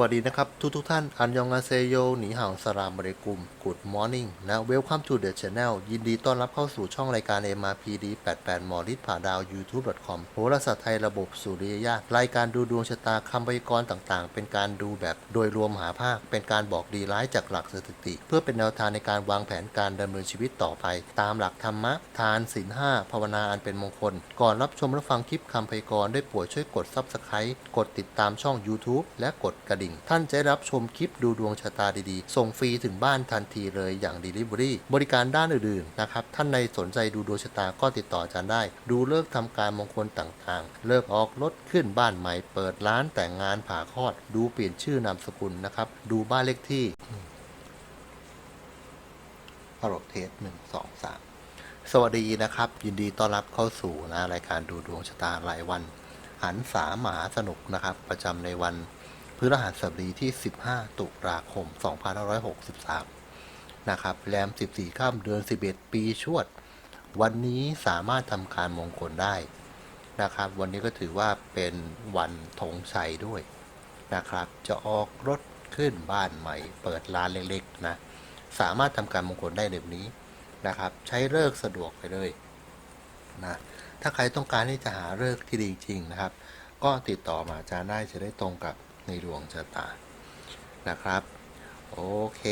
วัสดีนะครับ ทุกทุกท่าน อันยองอาเซโยหนีห่างสลามบริกุม Good Morning นะ Welcome to the channel ยินดีต้อนรับเข้าสู่ช่องรายการ MRPD 88 หมอลิศผ่าดาว YouTube.com โหราศาสตร์ไทยระบบสุริยญาตรายการดูดวงชะตาคำพยากรณ์ต่างๆ เป็นการดูแบบโดยรวมหาภาค เป็นการบอกดีร้ายจากหลักสถิติ เพื่อเป็นแนวทางในการวางแผนการดำเนินชีวิตต่อไป ตามหลักธรรมะ ทานศีลห้าภาวนาอันเป็นมงคล ก่อนรับชมและฟังคลิปคำพยากรณ์ได้โปรดช่วยกด Subscribe กดติดตามช่อง YouTube และกดกระดิ่ง ท่านจะได้รับชมคลิปดูดวงชะตาดีๆ ส่งฟรีถึงบ้านทันทีเลยอย่าง Delivery บริการด้านอื่นๆนะครับท่านในสนใจดูดวงชะตาก็ติดต่ออาจารย์ได้ ดูเลิกษ์ทำการมงคลต่างๆ เลิกออกรถขึ้นบ้านใหม่เปิดร้านแต่งงานผ่าคลอด ดูเปลี่ยนชื่อนามสกุลนะครับดูบ้านเลขที่พรบเทสหนึ่งสองสามสวัสดีนะครับ ยินดีต้อนรับเข้าสู่นะรายการดูดวงชะตารายวัน หันสามหาสนุกนะครับ ประจำในวันพฤหัสบดีที่ 15 ตุลาคม 2563 นะครับแรม 14ข้ามเดือน 11 ปีชวด วันนี้สามารถทำการมงคลได้นะครับ วันนี้ก็ถือว่าเป็นวันธงชัยด้วยนะครับ จะออกรถขึ้นบ้านใหม่ เปิดร้านเล็กๆนะสามารถทำการมงคลได้ในวันนี้นะครับ ใช้เลิกสะดวกไปเลยนะถ้าใครต้องการที่จะหาเลิกที่ดีจริงนะครับ ก็ติดต่อมาอาจารย์ได้จะได้ตรงกับในดวงชะตานะครับ โอเค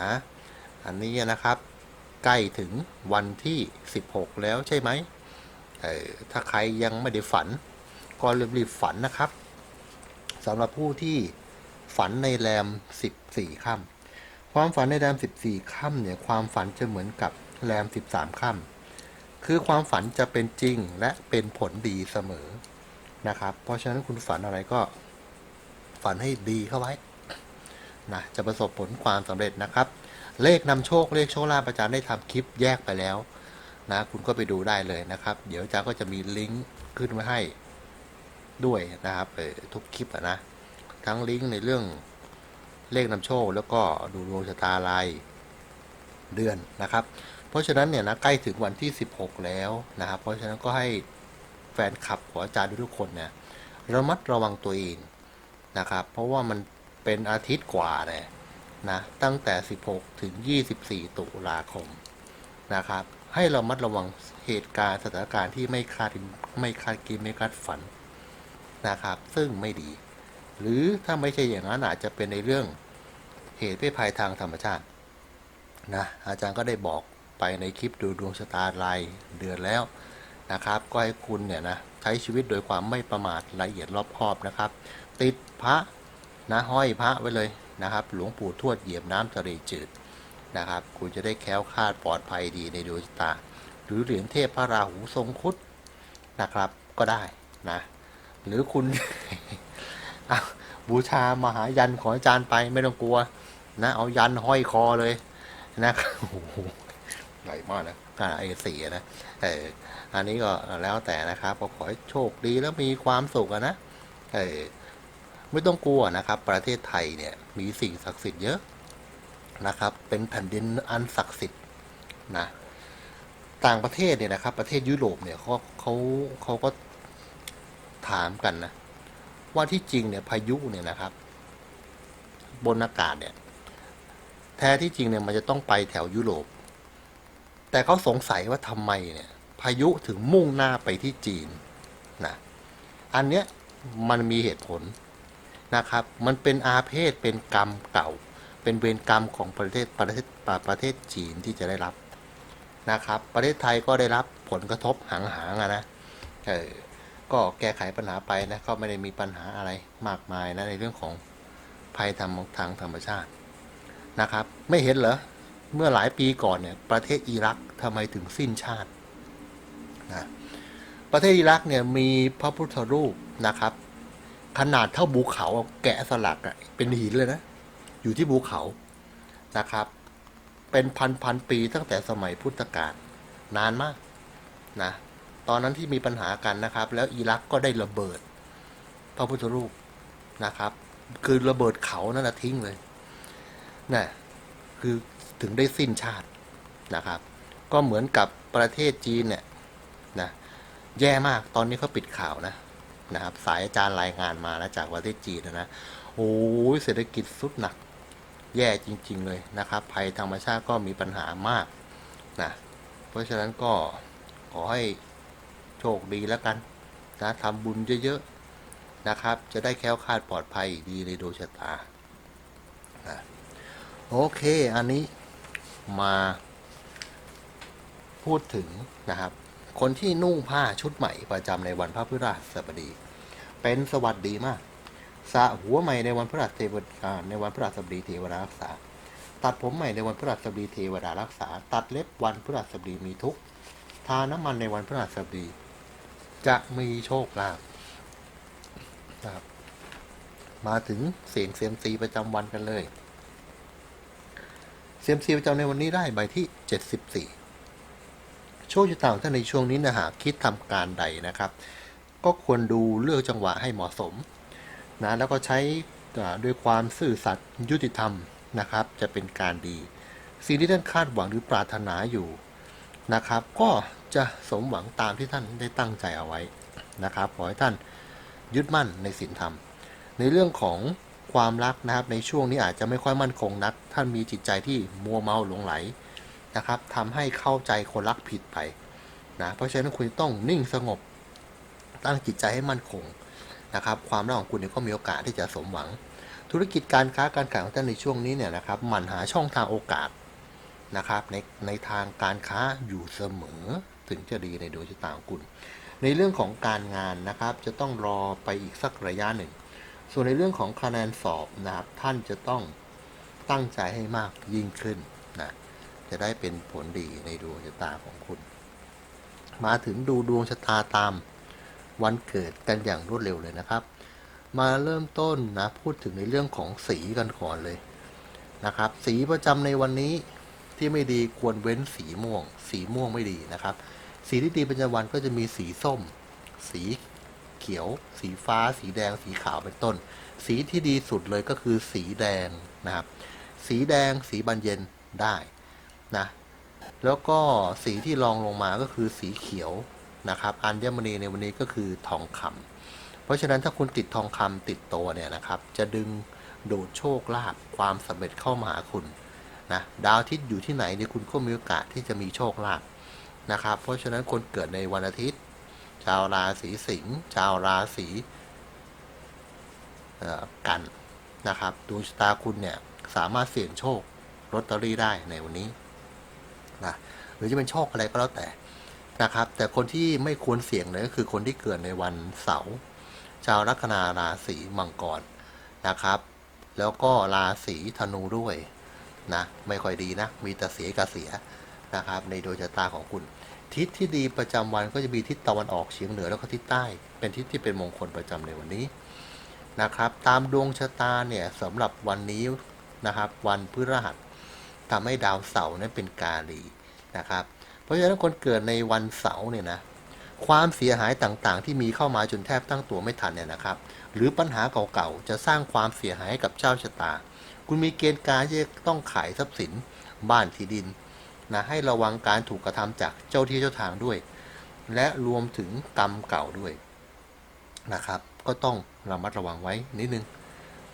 นะอันนี้นะครับใกล้ถึงวันที่ 16 แล้วใช่ไหมเออถ้าใครยังไม่ได้ฝัน ก็รีบๆฝันนะครับสำหรับผู้ที่ฝันในแรม 14ค่ำความฝันในแรม 14ค่ำเนี่ยความฝันจะเหมือนกับแรม 13ค่ำคือความฝันจะเป็นจริงและเป็นผลดีเสมอนะครับ เพราะฉะนั้นคุณฝันอะไรก็ฝันให้ดีเข้าไว้ นะจะประสบผลความสำเร็จนะครับ เลขนำโชคเลขโชคลาภอาจารย์ได้ทำคลิปแยกไปแล้วนะคุณก็ไปดูได้เลยนะครับ เดี๋ยวอาจารย์ก็จะมีลิงก์ขึ้นไว้ให้ด้วยนะครับทุกคลิปะนะทั้งลิงก์ในเรื่องเลขนำโชค แล้วก็ดูดวงชะตารายเดือนนะครับ เพราะฉะนั้นเนี่ยนะใกล้ถึงวันที่ 16 แล้วนะครับ เพราะฉะนั้นก็ให้แฟนคลับของอาจารย์ทุกคนเนี่ยระมัดระวังตัวเองนะครับ เพราะว่ามัน เป็นอาทิตย์กว่าเลยนะตั้งแต่ 16 ถึง 24 ตุลาคมนะครับ ให้เรามัดระวังเหตุการณ์สถานการณ์ที่ไม่คาดไม่คาดคิดไม่คาดฝันนะครับ ซึ่งไม่ดี หรือถ้าไม่ใช่อย่างนั้นอาจจะเป็นในเรื่องเหตุไม่ภัยทางธรรมชาตินะอาจารย์ก็ได้บอกไปในคลิปดูดวงชะตารายเดือนแล้วนะครับ ก็ให้คุณเนี่ยนะใช้ชีวิตโดยความไม่ประมาทละเอียดรอบคอบนะครับ ติดพระ นะห้อยพระไว้เลยนะครับ หลวงปู่ทวดเหยียบน้ำทะเลจืดนะครับ คุณจะได้แค้วคลาดปลอดภัยดีในดวงตา หรือเหรียญเทพพระราหูทรงคุดนะครับก็ได้นะ หรือคุณบูชามหายันของอาจารย์ไปไม่ต้องกลัวนะเอายันห้อยคอเลยนะครับโอ้โหใหญ่มากนะอ่าไอสีนะเอออันนี้ก็แล้วแต่นะครับก็ขอให้โชคดีแล้วมีความสุขนะเออ ไม่ต้องกลัวนะครับ ประเทศไทยเนี่ยมีสิ่งศักดิ์สิทธิ์เยอะนะครับ เป็นแผ่นดินอันศักดิ์สิทธิ์นะต่างประเทศเนี่ยนะครับ ประเทศยุโรปเนี่ยเขาเขาเขาก็ถามกันนะว่าที่จริงเนี่ยพายุเนี่ยนะครับ บนอากาศเนี่ย แท้ที่จริงเนี่ยมันจะต้องไปแถวยุโรป แต่เขาสงสัยว่าทำไมเนี่ย พายุถึงมุ่งหน้าไปที่จีนนะอันเนี้ยมันมีเหตุผล นะครับ มันเป็นอาเพศเป็นกรรมเก่า เป็นเวรกรรมของประเทศประเทศประเทศจีนที่จะได้รับนะครับ ประเทศไทยก็ได้รับผลกระทบหางๆอะนะเออก็แก้ไขปัญหาไปนะก็ไม่ได้มีปัญหาอะไรมากมายนะในเรื่องของภัยทางทางธรรมชาตินะครับ ไม่เห็นเหรอเมื่อหลายปีก่อนเนี่ยประเทศอิรักทำไมถึงสิ้นชาตินะประเทศอิรักเนี่ยมีพระพุทธรูปนะครับ ขนาดเท่าภูเขาแกะสลักอะเป็นหินเลยนะ อยู่ที่ภูเขานะครับ เป็นพันพันปีตั้งแต่สมัยพุทธกาลนานมากนะ ตอนนั้นที่มีปัญหากันนะครับ แล้วอิรักก็ได้ระเบิด พระพุทธรูปนะครับ คือระเบิดเขานั่นนะทิ้งเลยนะคือถึงได้สิ้นชาตินะครับ ก็เหมือนกับประเทศจีนเนี่ยนะแย่มากตอนนี้เขาปิดข่าวนะ นะครับ สายอาจารย์รายงานมาแล้วจากประเทศจีนนะโอ้ยเศรษฐกิจสุดหนัก แย่จริง ๆ เลยนะครับ ภัยธรรมชาติก็มีปัญหามากนะเพราะฉะนั้นก็ขอให้โชคดีแล้วกันนะทำบุญเยอะๆนะครับ จะได้แค้วคาดปลอดภัยดีในดวงชะตานะโอเค อันนี้มาพูดถึงนะครับ คนที่นุ่งผ้าชุดใหม่ประจำในวันพระพฤหัสบดี เป็นสวัสดีมากสระหัวใหม่ในวันพฤหัสเทวดาในวันพฤหัสบดีเทวดารักษา ตัดผมใหม่ในวันพฤหัสบดีเทวดารักษา ตัดเล็บวันพฤหัสบดีมีทุกทาน้ำมันในวันพฤหัสบดี จะมีโชคลาภครับมาถึงเสียงเซียมซีประจำวันกันเลยเซียมซีประจำในวันนี้ได้ใบที่74 โชคชะตาของท่านในช่วงนี้นะหากคิดทำการใดนะครับ ก็ควรดูเลือกจังหวะให้เหมาะสมนะแล้วก็ใช้ด้วยความซื่อสัตย์ยุติธรรมนะครับ จะเป็นการดี สิ่งที่ท่านคาดหวังหรือปรารถนาอยู่นะครับ ก็จะสมหวังตามที่ท่านได้ตั้งใจเอาไว้นะครับขอให้ท่านยึดมั่นในศีลธรรม ในเรื่องของความรักนะครับในช่วงนี้อาจจะไม่ค่อยมั่นคงนัก ท่านมีจิตใจที่มัวเมาหลงไหล นะครับทำให้เข้าใจคนรักผิดไปนะเพราะฉะนั้นคุณต้องนิ่งสงบตั้งจิตใจให้มั่นคงนะครับ ความรักของคุณเนี่ยก็มีโอกาสที่จะสมหวัง ธุรกิจการค้าการขายของท่านในช่วงนี้เนี่ยนะครับหมั่นหาช่องทางโอกาสนะครับในในทางการค้าอยู่เสมอถึงจะดีในดวงชะตาของคุณ ในเรื่องของการงานนะครับ จะต้องรอไปอีกสักระยะหนึ่ง ส่วนในเรื่องของคะแนนสอบนะครับ ท่านจะต้องตั้งใจให้มากยิ่งขึ้น จะได้เป็นผลดีในดวงชะตาของคุณ มาถึงดูดวงชะตาตามวันเกิดกันอย่างรวดเร็วเลยนะครับ มาเริ่มต้นนะพูดถึงในเรื่องของสีกันก่อนเลยนะครับ สีประจำในวันนี้ที่ไม่ดีควรเว้นสีม่วง สีม่วงไม่ดีนะครับ สีที่ดีประจำวันก็จะมีสีส้ม สีเขียว สีฟ้า สีแดง สีขาวเป็นต้น สีที่ดีสุดเลยก็คือสีแดงนะครับ สีแดง สีบานเย็นได้ นะ แล้วก็สีที่รองลงมาก็คือสีเขียวนะครับ อัญมณีในวันนี้ก็คือทองคำเพราะฉะนั้นถ้าคุณติดทองคำติดตัวเนี่ยนะครับ จะดึงดูดโชคลาภความสำเร็จเข้ามาหาคุณนะดาวอาทิตย์อยู่ที่ไหนเนี่ยคุณก็มีโอกาสที่จะมีโชคลาภนะครับ เพราะฉะนั้นคนเกิดในวันอาทิตย์ ชาวราศีสิงห์ชาวราศีกันนะครับดวงชะตาคุณเนี่ยสามารถเสี่ยงโชคลอตเตอรี่ได้ในวันนี้ นะหรือจะเป็นโชคอะไรก็แล้วแต่นะครับ แต่คนที่ไม่ควรเสี่ยงเลยก็คือคนที่เกิดในวันเสาร์ชาวลัคนาราศีมังกรนะครับ แล้วก็ราศีธนูด้วยนะไม่ค่อยดีนะมีแต่เสียกับเสียนะครับ ในดวงชะตาของคุณ ทิศที่ดีประจำวันก็จะมีทิศตะวันออกเฉียงเหนือแล้วก็ทิศใต้ เป็นทิศที่เป็นมงคลประจำในวันนี้นะครับ ตามดวงชะตาเนี่ยสำหรับวันนี้นะครับ วันพฤหัสทำให้ดาวเสาร์นั้นเป็นกาลี นะครับ เพราะฉะนั้นคนเกิดในวันเสาร์เนี่ยนะความเสียหายต่างๆ ที่มีเข้ามาจนแทบตั้งตัวไม่ทันเนี่ยนะครับ หรือปัญหาเก่าๆ จะสร้างความเสียหายให้กับเจ้าชะตา คุณมีเกณฑ์การที่จะต้องขายทรัพย์สิน บ้านที่ดินนะให้ระวังการถูกกระทำจากเจ้าที่เจ้าทางด้วย และรวมถึงกรรมเก่าด้วยนะครับ ก็ต้องระมัดระวังไว้นิดนึง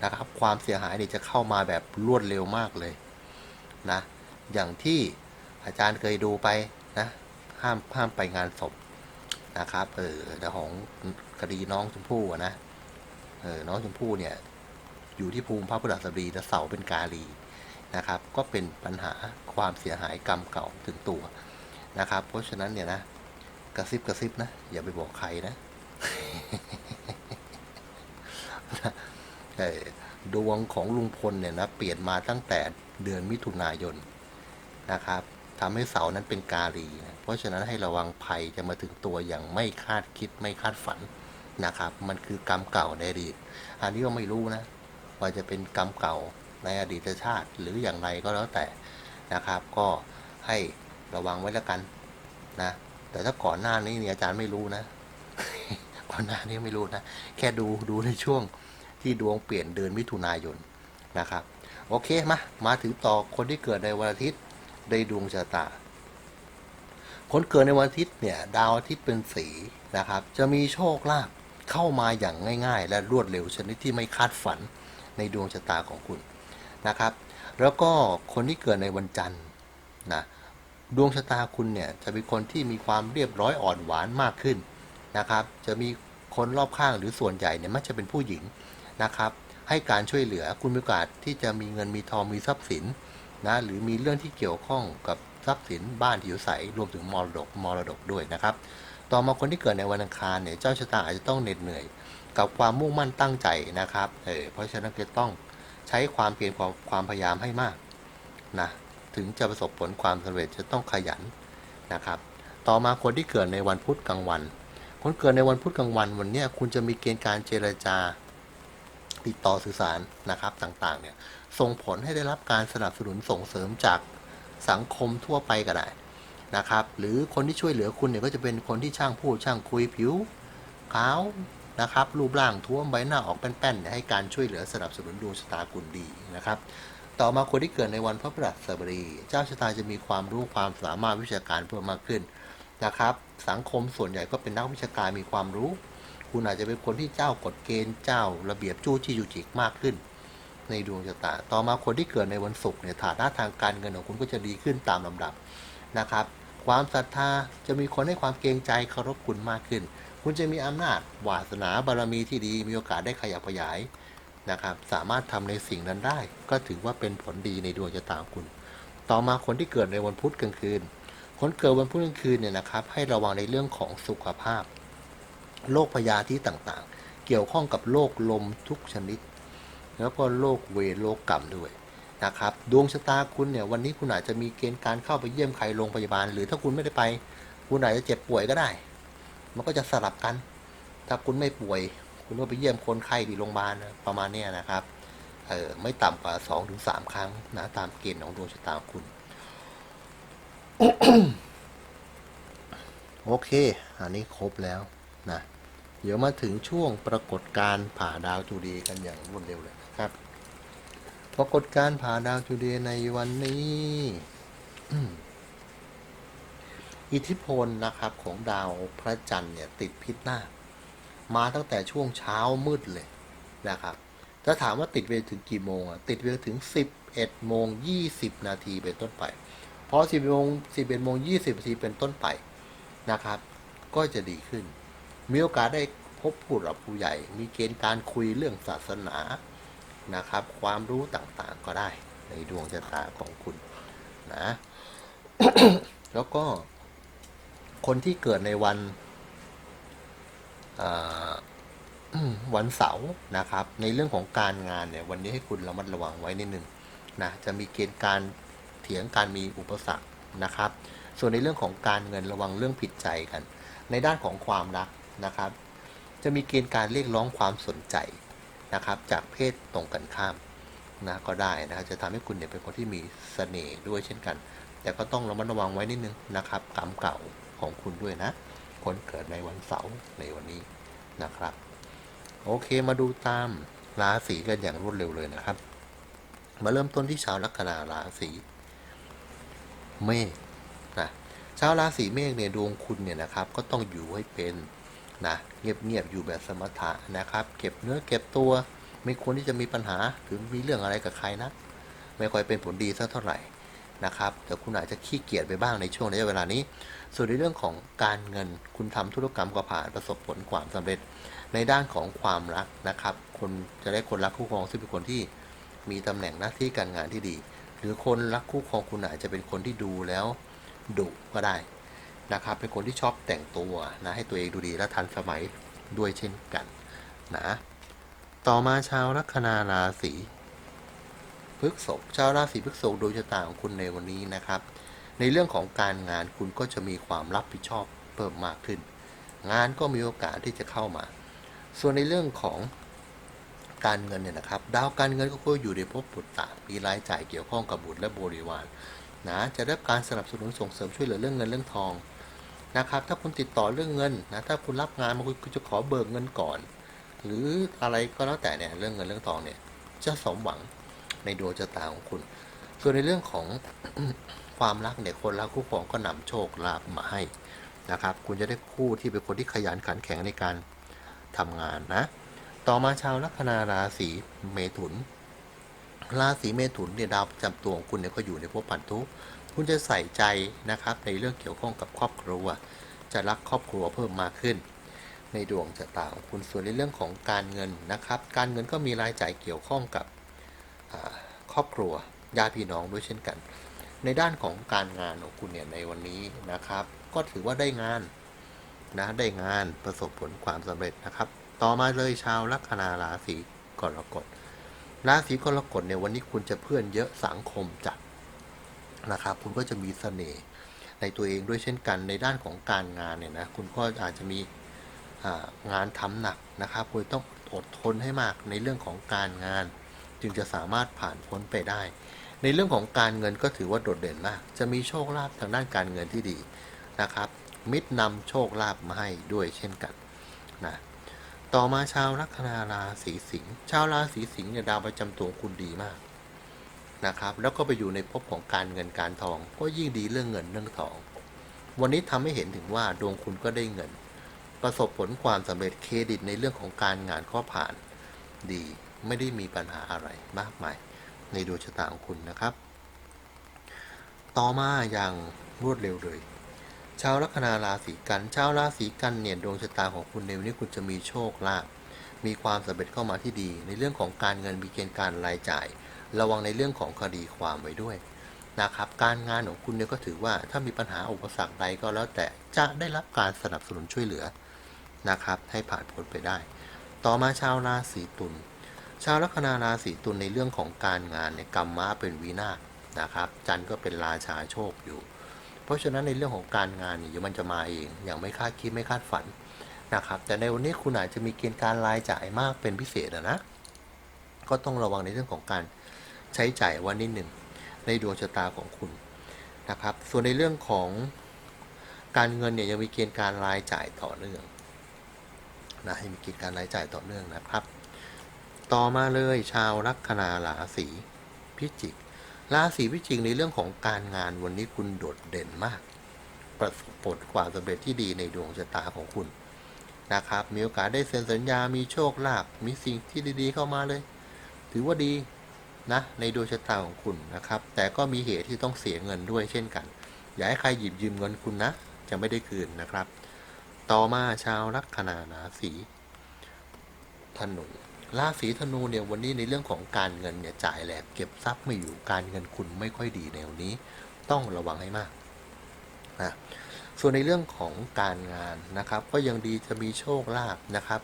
นะครับ ความเสียหายเนี่ยจะเข้ามาแบบรวดเร็วมากเลยนะอย่างที่ อาจารย์เคยดูไปนะห้ามห้ามไปงานศพนะครับ เออแต่ของคดีน้องชมพู่อะนะเออน้องชมพู่เนี่ย อยู่ที่ภูมิพระพุทธศาสบดีแต่เสาเป็นกาลีนะครับ ก็เป็นปัญหาความเสียหายกรรมเก่าถึงตัวนะครับ เพราะฉะนั้นเนี่ยนะกระซิบกระซิบนะอย่าไปบอกใครนะเออดวงของลุงพลเนี่ยนะเปลี่ยนมาตั้งแต่เดือนมิถุนายนนะครับ ทำให้เสานั้นเป็นกาลีนะเพราะฉะนั้นให้ระวังภัยจะมาถึงตัวอย่างไม่คาดคิดไม่คาดฝันนะครับ มันคือกรรมเก่าในอดีต อันนี้ก็ไม่รู้นะ ว่าจะเป็นกรรมเก่าในอดีตชาติหรืออย่างไรก็แล้วแต่นะครับ ก็ให้ระวังไว้แล้วกันนะ แต่ถ้าก่อนหน้านี้เนี่ยอาจารย์ไม่รู้นะ ก่อนหน้านี้ไม่รู้นะ แค่ดูดูในช่วงที่ดวงเปลี่ยนเดือนมิถุนายนนะครับ โอเคมา มาถึงต่อคนที่เกิดในวันอาทิตย์ ในดวงชะตา คนเกิดในวันอาทิตย์เนี่ย ดาวอาทิตย์เป็นสีนะครับ จะมีโชคลาภเข้ามาอย่างง่าย ๆ และรวดเร็วชนิดที่ไม่คาดฝันในดวงชะตาของคุณนะครับ แล้วก็คนที่เกิดในวันจันทร์นะดวงชะตาคุณเนี่ยจะเป็นคนที่มีความเรียบร้อยอ่อนหวานมากขึ้นนะครับ จะมีคนรอบข้างหรือส่วนใหญ่เนี่ยมักจะเป็นผู้หญิงนะครับ ให้การช่วยเหลือคุณมีโอกาสที่จะมีเงินมีทองมีทรัพย์สิน นะหรือมีเรื่องที่เกี่ยวข้องกับทรัพย์สินบ้านที่อยู่อาศัยรวมถึงมรดกมรดกด้วยนะครับ ต่อมาคนที่เกิดในวันอังคารเนี่ยเจ้าชะตาอาจจะต้องเหน็ดเหนื่อย กับความมุ่งมั่นตั้งใจนะครับเออเพราะฉะนั้นจะต้องใช้ความเพียรความความพยายามให้มากนะถึงจะประสบผลความสำเร็จจะต้องขยันนะครับ ต่อมาคนที่เกิดในวันพุธกลางวัน คนเกิดในวันพุธกลางวันวันเนี้ยคุณจะมีเกณฑ์การเจรจาติดต่อสื่อสารนะครับต่างๆเนี่ย ส่งผลให้ได้รับการสนับสนุนส่งเสริมจากสังคมทั่วไปก็ได้นะครับ หรือคนที่ช่วยเหลือคุณเนี่ยก็จะเป็นคนที่ช่างพูดช่างคุยผิวขาวนะครับ รูปร่างท้วมใบหน้าออกแป้นๆให้การช่วยเหลือสนับสนุนดวงชะตาคุณดีนะครับ ต่อมาคนที่เกิดในวันพระพฤหัสบดี เจ้าชะตาจะมีความรู้ความสามารถวิชาการเพิ่มมากขึ้นนะครับ สังคมส่วนใหญ่ก็เป็นนักวิชาการมีความรู้ คุณอาจจะเป็นคนที่เจ้ากฎเกณฑ์เจ้า ระเบียบจู้จี้จุจิกมากขึ้น ในดวงชะตา ต่อมาคนที่เกิดในวันศุกร์เนี่ยฐานะทางการเงินของคุณก็จะดีขึ้นตามลำดับนะครับ ความศรัทธาจะมีคนให้ความเกรงใจเคารพคุณมากขึ้น คุณจะมีอำนาจวาสนาบารมีที่ดีมีโอกาสได้ขยับขยายนะครับ สามารถทำในสิ่งนั้นได้ ก็ถือว่าเป็นผลดีในดวงชะตาคุณ ต่อมาคนที่เกิดในวันพุธกลางคืน คนเกิดวันพุธกลางคืนเนี่ยนะครับ ให้ระวังในเรื่องของสุขภาพโรคพยาธิต่างๆ เกี่ยวข้องกับโรคลมทุกชนิด แล้วก็โรคเวรโรคกรรมด้วยนะครับดวงชะตาคุณเนี่ยวันนี้คุณอาจจะมีเกณฑ์การเข้าไปเยี่ยมใครโรงพยาบาล หรือถ้าคุณไม่ได้ไป คุณอาจจะเจ็บป่วยก็ได้ มันก็จะสลับกัน ถ้าคุณไม่ป่วย คุณก็ไปเยี่ยมคนไข้ที่โรงพยาบาลประมาณนี้นะครับเออไม่ต่ำกว่าสองถึงสามครั้งนะตามเกณฑ์ของดวงชะตาคุณโอเค อันนี้ครบแล้วนะ เดี๋ยวมาถึงช่วงปรากฏการผ่าดาวจูดีกันอย่างรวดเร็วเลย ปรากฏการผ่าดาวจูเดีในวันนี้ อิทธิพลนะครับของดาวพระจันทร์เนี่ยติดพิษหน้า มาตั้งแต่ช่วงเช้ามืดเลยนะครับ ถ้าถามว่าติดไปถึงกี่โมงอะติดไปถึง 11โมง20 นาทีเป็นต้นไปพอ11โมง11โมง20นาทีเป็นต้นไปนะครับ ก็จะดีขึ้น มีโอกาสได้พบผู้หลักผู้ใหญ่ มีเกณฑ์การคุยเรื่องศาสนา นะครับ ความรู้ต่างๆก็ได้ในดวงชะตาของคุณนะแล้วก็คนที่เกิดในวันวันเสาร์นะครับ ในเรื่องของการงานเนี่ยวันนี้ให้คุณระมัดระวังไว้นิดนึงนะจะมีเกณฑ์การเถียงการมีอุปสรรคนะครับ ส่วนในเรื่องของการเงินระวังเรื่องผิดใจกัน ในด้านของความรักนะครับ จะมีเกณฑ์การเรียกร้องความสนใจ นะครับจากเพศตรงกันข้ามนะก็ได้นะครับจะทำให้คุณเนี่ยเป็นคนที่มีเสน่ห์ด้วยเช่นกัน แต่ก็ต้องระมัดระวังไว้นิดนึงนะครับกรรมเก่าของคุณด้วยนะ คนเกิดในวันเสาร์ในวันนี้นะครับ โอเคมาดูตามราศีกันอย่างรวดเร็วเลยนะครับ มาเริ่มต้นที่ชาวลัคนาราศีเมษนะชาวราศีเมษเนี่ยดวงคุณเนี่ยนะครับ ก็ต้องอยู่ให้เป็น นะเงียบๆอยู่แบบสมถะนะครับ เก็บเนื้อเก็บตัว ไม่ควรที่จะมีปัญหาหรือมีเรื่องอะไรกับใครนะ ไม่ค่อยเป็นผลดีสักเท่าไหร่นะครับแต่คุณอาจจะขี้เกียจไปบ้างในช่วงระยะเวลานี้ ส่วนในเรื่องของการเงินคุณทำธุรกรรมก็ผ่านประสบผลความสำเร็จในด้านของความรักนะครับคุณจะได้คนรักคู่ครองซึ่งเป็นคนที่มีตำแหน่งหน้าที่การงานที่ดี หรือคนรักคู่ครองคุณอาจจะเป็นคนที่ดูแล้วดุก็ได้ นะครับ เป็นคนที่ชอบแต่งตัวนะให้ตัวเองดูดีและทันสมัยด้วยเช่นกันนะต่อมาชาวลัคนาราศีพฤกษภชาวราศีพฤกษภโดยชะตาของคุณในวันนี้นะครับ ในเรื่องของการงานคุณก็จะมีความรับผิดชอบเพิ่มมากขึ้น งานก็มีโอกาสที่จะเข้ามา ส่วนในเรื่องของการเงินเนี่ยนะครับ ดาวการเงินก็คืออยู่ในภพบุตรตามีรายจ่ายเกี่ยวข้องกับบุตรและบริวารนะจะได้การสนับสนุนส่งเสริมช่วยเหลือเรื่องเงินเรื่องทอง นะครับ ถ้าคุณติดต่อเรื่องเงินนะถ้าคุณรับงานมาคุณจะขอเบิกเงินก่อน หรืออะไรก็แล้วแต่เนี่ยเรื่องเงินเรื่องทองเนี่ยจะสมหวังในดวงชะตาของคุณ ส่วนในเรื่องของความรักเนี่ยคนรักคู่ครองก็นำโชคลาภมาให้นะครับ คุณจะได้คู่ที่เป็นคนที่ขยันขันแข็งในการทำงานนะ ต่อมาชาวลัคนาราศีเมถุน ราศีเมถุนเนี่ยดาวประจำตัวของคุณเนี่ยก็อยู่ในภพพันธุ คุณจะใส่ใจนะครับในเรื่องเกี่ยวข้องกับครอบครัว จะรักครอบครัวเพิ่มมากขึ้น ในดวงชะตาของคุณส่วนในเรื่องของการเงินนะครับ การเงินก็มีรายจ่ายเกี่ยวข้องกับครอบครัวญาติพี่น้องด้วยเช่นกัน ในด้านของการงานของคุณเนี่ยในวันนี้นะครับ ก็ถือว่าได้งานนะได้งานประสบผลความสำเร็จนะครับ ต่อมาเลยชาวลัคนาราศีกรกฎราศีกรกฎเนี่ยวันนี้คุณจะเพื่อนเยอะสังคมจัด นะครับ คุณก็จะมีเสน่ห์ในตัวเองด้วยเช่นกันในด้านของการงานเนี่ยนะคุณก็อาจจะมีงานทำหนักนะครับคุณต้องอดทนให้มากในเรื่องของการงาน จึงจะสามารถผ่านพ้นไปได้ ในเรื่องของการเงินก็ถือว่าโดดเด่นมาก จะมีโชคลาภทางด้านการเงินที่ดีนะครับ มิตรนำโชคลาภมาให้ด้วยเช่นกันนะต่อมาชาวลัคนาราศีสิงห์ชาวราศีสิงห์เนี่ยดาวประจำตัวคุณดีมาก นะครับ แล้วก็ไปอยู่ในภพของการเงินการทอง ก็ยิ่งดีเรื่องเงินเรื่องทอง วันนี้ทำให้เห็นถึงว่าดวงคุณก็ได้เงิน ประสบผลความสำเร็จเครดิตในเรื่องของการงานก็ผ่าน ดีไม่ได้มีปัญหาอะไรมากมาย ในดวงชะตาของคุณนะครับ ต่อมาอย่างรวดเร็วเลยชาวลัคนาราศีกันชาวราศีกันเนี่ยดวงชะตาของคุณในวันนี้คุณจะมีโชคลาภมีความสำเร็จเข้ามาที่ดี ในเรื่องของการเงินมีเกณฑ์การรายจ่าย ระวังในเรื่องของคดีความไว้ด้วยนะครับ การงานของคุณเนี่ยก็ถือว่าถ้ามีปัญหาอุปสรรคใดก็แล้วแต่จะได้รับการสนับสนุนช่วยเหลือนะครับ ให้ผ่านพ้นไปได้ ต่อมาชาวราศีตุลชาวลัคนาราศีตุลในเรื่องของการงานเนี่ยกรรมม้าเป็นวินาศนะครับ จันทร์ก็เป็นราชาโชคอยู่ เพราะฉะนั้นในเรื่องของการงานเนี่ยมันจะมาเอง อย่างไม่คาดคิดไม่คาดฝันนะครับ แต่ในวันนี้คุณอาจจะมีเกณฑ์การรายจ่ายมากเป็นพิเศษนะ ก็ต้องระวังในเรื่องของการ ใช้จ่ายวันนิดหนึ่งในดวงชะตาของคุณนะครับ ส่วนในเรื่องของการเงินเนี่ยยังมีเกณฑ์การรายจ่ายต่อเนื่องนะให้มีเกณฑ์การรายจ่ายต่อเนื่องนะครับ ต่อมาเลยชาวลัคนาราศีพิจิกราศีพิจิกในเรื่องของการงานวันนี้คุณโดดเด่นมาก ประสบผลความสำเร็จที่ดีในดวงชะตาของคุณนะครับมีโอกาสได้เซ็นสัญญา มีโชคลาภมีสิ่งที่ดีๆเข้ามาเลย ถือว่าดี นะในดวงชะตาของคุณนะครับ แต่ก็มีเหตุที่ต้องเสียเงินด้วยเช่นกัน อย่าให้ใครหยิบยืมเงินคุณนะ จะไม่ได้คืนนะครับ ต่อมาชาวลัคนาราศีธนูราศีธนูเนี่ยวันนี้ในเรื่องของการเงินเนี่ยจ่ายแหลกเก็บทรัพย์ไม่อยู่การเงินคุณไม่ค่อยดีในวนี้ ต้องระวังให้มากนะส่วนในเรื่องของการงานนะครับ ก็ยังดีจะมีโชคลาภนะครับ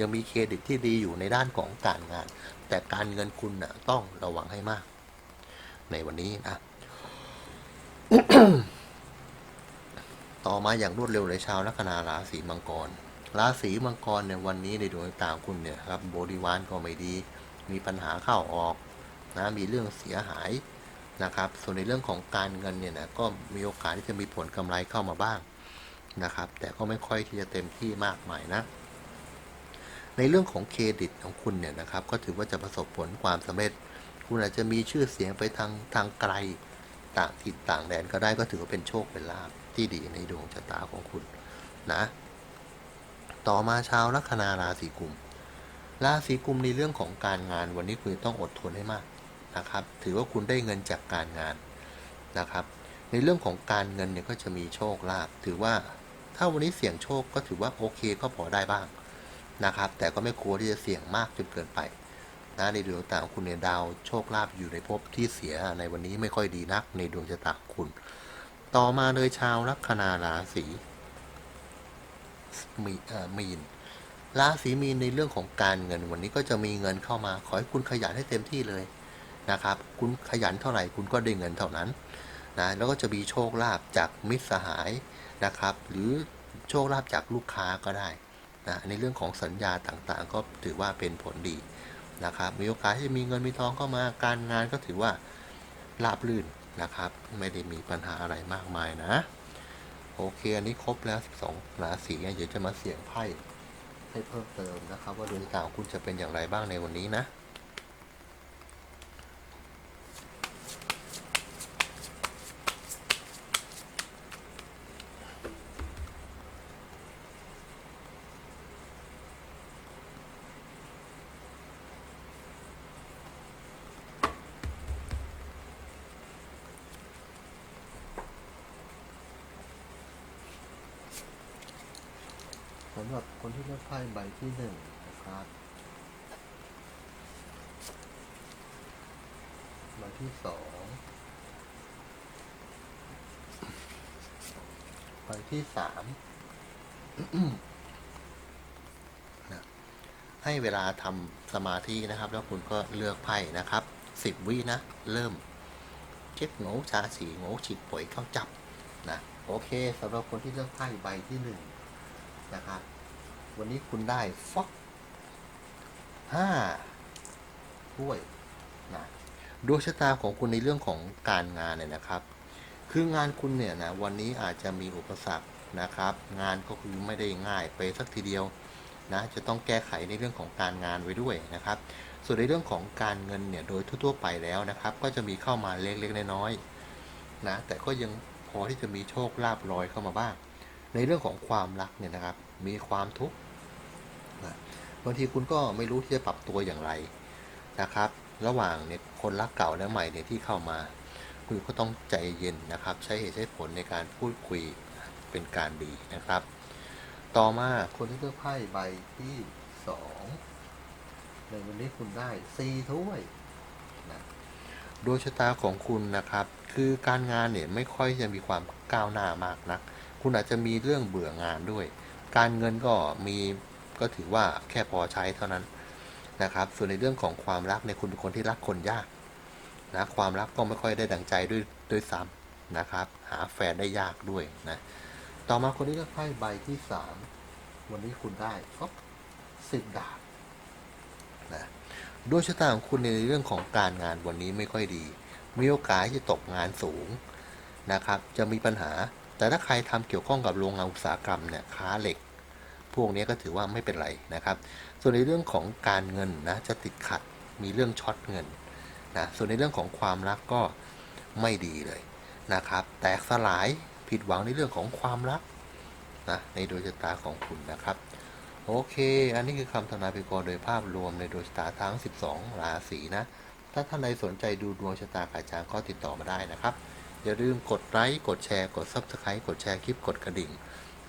ยังมีเครดิตที่ดีอยู่ในด้านของการงาน แต่การเงินคุณนะต้องระวังให้มาก ในวันนี้นะ ต่อมาอย่างรวดเร็วเลยชาวลัคนาราศีมังกร ราศีมังกรเนี่ยวันนี้ในดวงตางคุณเนี่ยครับบริวารก็ไม่ดี มีปัญหาเข้าออกนะมีเรื่องเสียหายนะครับ ส่วนในเรื่องของการเงินเนี่ยนะก็มีโอกาสที่จะมีผลกำไรเข้ามาบ้างนะครับ แต่ก็ไม่ค่อยที่จะเต็มที่มากมายนะ ในเรื่องของเครดิตของคุณเนี่ยนะครับก็ถือว่าจะประสบผลความสำเร็จ คุณอาจจะมีชื่อเสียงไปทางทางไกลต่างถิ่นต่างแดนก็ได้ก็ถือว่าเป็นโชคเป็นลาภที่ดีในดวงชะตาของคุณนะ ต่อมาชาวลัคนาราศีกุมราศีกุมในเรื่องของการงานวันนี้คุณต้องอดทนให้มากนะครับ ถือว่าคุณได้เงินจากการงานนะครับ ในเรื่องของการเงินเนี่ยก็จะมีโชคลาภถือว่าถ้าวันนี้เสี่ยงโชคก็ถือว่าโอเคก็พอได้บ้าง นะครับ แต่ก็ไม่ควรที่จะเสี่ยงมากจนเกินไปนะในดวงตาของคุณเนี่ยดาวโชคลาภอยู่ในภพที่เสียในวันนี้ไม่ค่อยดีนักในดวงชะตาคุณ ต่อมาเลยชาวลัคนาราศีมีเอ่อมีนราศีมีนในเรื่องของการเงินวันนี้ก็จะมีเงินเข้ามา ขอให้คุณขยันให้เต็มที่เลยนะครับ คุณขยันเท่าไหร่คุณก็ได้เงินเท่านั้นนะแล้วก็จะมีโชคลาภจากมิตรสหายนะครับ หรือโชคลาภจากลูกค้าก็ได้ นะในเรื่องของสัญญาต่างๆ ก็ถือว่าเป็นผลดีนะครับ มีโอกาสที่จะมีเงินมีทองเข้ามาการงานก็ถือว่าราบรื่นนะครับ ไม่ได้มีปัญหาอะไรมากมายนะ โอเค อันนี้ครบแล้ว 12 ราศีเดี๋ยวจะมาเสี่ยงไพ่ให้เพิ่มเติมนะครับ ว่าดวงชะตาของคุณจะเป็นอย่างไรบ้างในวันนี้นะำหรับคนที่เลือกไพ่ใบที่หนึ่งนะครับใบที่สองใบที่สามนะให้เวลาทำสมาธินะครับ แล้วคุณก็เลือกไพ่นะครับสิบวินะ เริ่มเช็ดโง่ชาสีโง่ฉีกป่วยเข้าจับนะโอเคสำหรับคนที่เลือกไพ่ใบที่หนึ่งนะครับ วันนี้คุณได้ฟอกห้าถ้วยนะดวงชะตาของคุณในเรื่องของการงานเนี่ยนะครับ คืองานคุณเนี่ยนะวันนี้อาจจะมีอุปสรรคนะครับ งานก็คือไม่ได้ง่ายไปสักทีเดียวนะจะต้องแก้ไขในเรื่องของการงานไว้ด้วยนะครับ ส่วนในเรื่องของการเงินเนี่ยโดยทั่ว ๆ ไปแล้วนะครับ ก็จะมีเข้ามาเล็กๆน้อยๆนะแต่ก็ยังพอที่จะมีโชคลาภลอยเข้ามาบ้าง ในเรื่องของความรักเนี่ยนะครับ มีความทุกข์ นะบางทีคุณก็ไม่รู้ที่จะปรับตัวอย่างไรนะครับ ระหว่างเนี่ยคนรักเก่าและใหม่เนี่ยที่เข้ามา คุณก็ต้องใจเย็นนะครับ ใช้เหตุใช้ผลในการพูดคุยเป็นการดีนะครับ ต่อมาคนที่เลือกไพ่ใบที่สองในวันนี้คุณได้สี่ถ้วยนะดวงชะตาของคุณนะครับ คือการงานเนี่ยไม่ค่อยจะมีความก้าวหน้ามากนัก คุณอาจจะมีเรื่องเบื่องานด้วย การเงินก็มี ก็ถือว่าแค่พอใช้เท่านั้นนะครับ ส่วนในเรื่องของความรักเนี่ยคุณเป็นคนที่รักคนยากนะความรักก็ไม่ค่อยได้ดังใจด้วยด้วยซ้ำนะครับ หาแฟนได้ยากด้วยนะต่อมาคนที่เลือกไพ่ใบที่สามวันนี้คุณได้ก็สิบดาบนะดวงชะตาของคุณในเรื่องของการงานวันนี้ไม่ค่อยดี มีโอกาสที่จะตกงานสูงนะครับ จะมีปัญหา แต่ถ้าใครทำเกี่ยวข้องกับโรงงานอุตสาหกรรมเนี่ยค้าเหล็ก พวกนี้ก็ถือว่าไม่เป็นไรนะครับ ส่วนในเรื่องของการเงินนะจะติดขัดมีเรื่องช็อตเงินนะส่วนในเรื่องของความรักก็ไม่ดีเลยนะครับ แตกสลายผิดหวังในเรื่องของความรักนะในดวงชะตาของคุณนะครับ โอเค อันนี้คือคำทำนายพยากรณ์โดยภาพรวมในดวงชะตาทั้ง 12 ราศีนะ ถ้าท่านใดสนใจดูดวงชะตาขายจางก็ติดต่อมาได้นะครับ อย่าลืมกดไลค์กดแชร์ กด Subscribe กดแชร์คลิปกดกระดิ่ง